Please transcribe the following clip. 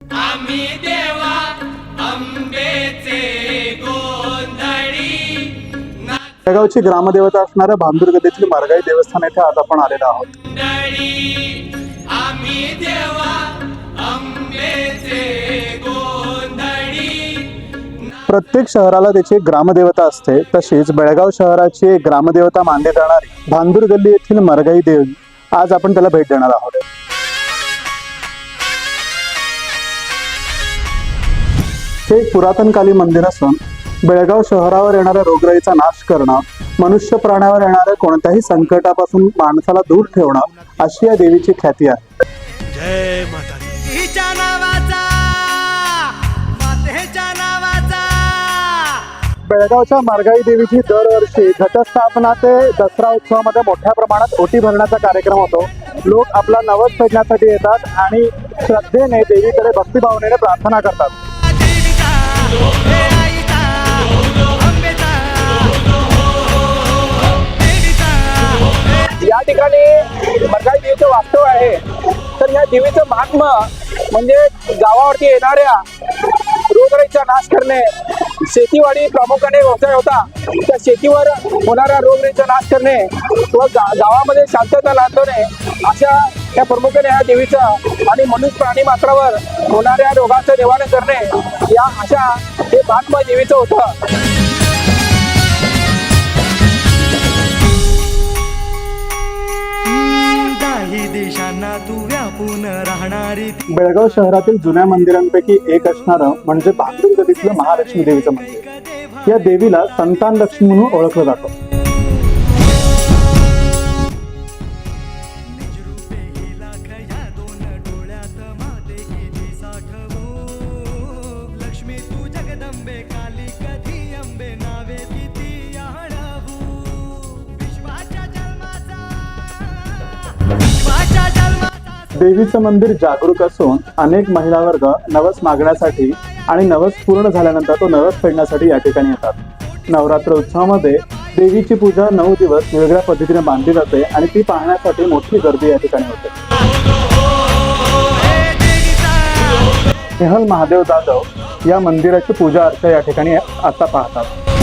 आम्ही देवा अंबेचे जळगावची ग्रामदेवता असणाऱ्या भांदुरगडीतील मारगाई देवस्थान येथे आज आपण आलेलो आहोत. आम्ही देवा प्रत्येक शहराला त्याची ग्रामदेवता असते. तशीच बेळगाव शहराची एक ग्रामदेवता मानली जाणारी भांदूर गल्ली येथील मरगाई देवी आज आपण त्याला भेट देणार आहोत. हे एक पुरातनकाली मंदिर असून बेळगाव शहरावर येणाऱ्या रोगराईचा नाश करणं मनुष्य प्राण्यावर येणाऱ्या कोणत्याही संकटापासून माणसाला दूर ठेवणं अशी या देवीची ख्याती आहे. जय माता बेळगावच्या मार्गाई देवीची दरवर्षी घटस्थापना ते दसरा उत्सवामध्ये मोठ्या प्रमाणात ओटी भरण्याचा कार्यक्रम होतो. लोक आपला नवस फेडण्यासाठी येतात आणि श्रद्धेने देवीकडे भक्तिभावनेने प्रार्थना करतात. या ठिकाणी मरगाई देवीचं वास्तव आहे. तर या देवीचं महात्म म्हणजे गावावरती येणाऱ्या रोगराईचा नाश करणे. शेतीवाडी प्रामुख्याने व्यवसाय होता. त्या शेतीवर होणाऱ्या रोगराईचा नाश करणे. व गा- गावामध्ये शांतता लादणे अशा या प्रामुख्याने या देवीचं आणि मनुष्य प्राणी मात्रावर होणाऱ्या रोगाचं निवारण करणे या अशा हे महात्मा देवीचं होतं. दाही दिशांना तू व्यापून राहणारी. बेळगाव शहरातील जुन्या मंदिरांपैकी एक असणारं म्हणजे भांडूर गलीतलं महालक्ष्मी देवीचं मंदिर. या देवीला संतान लक्ष्मी म्हणून ओळखलं जातं. देवीचं मंदिर जागरूक असून अनेक महिला वर्ग नवस मागण्यासाठी आणि नवस पूर्ण झाल्यानंतर तो नवस फेडण्यासाठी या ठिकाणी येतात. नवरात्र उत्सवामध्ये देवीची पूजा नऊ दिवस वेगळ्या पद्धतीने मानली जाते आणि ती पाहण्यासाठी मोठी गर्दी या ठिकाणी होते. नेहल महादेव जाधव या मंदिराची पूजा अर्चा या ठिकाणी आता पाहतात.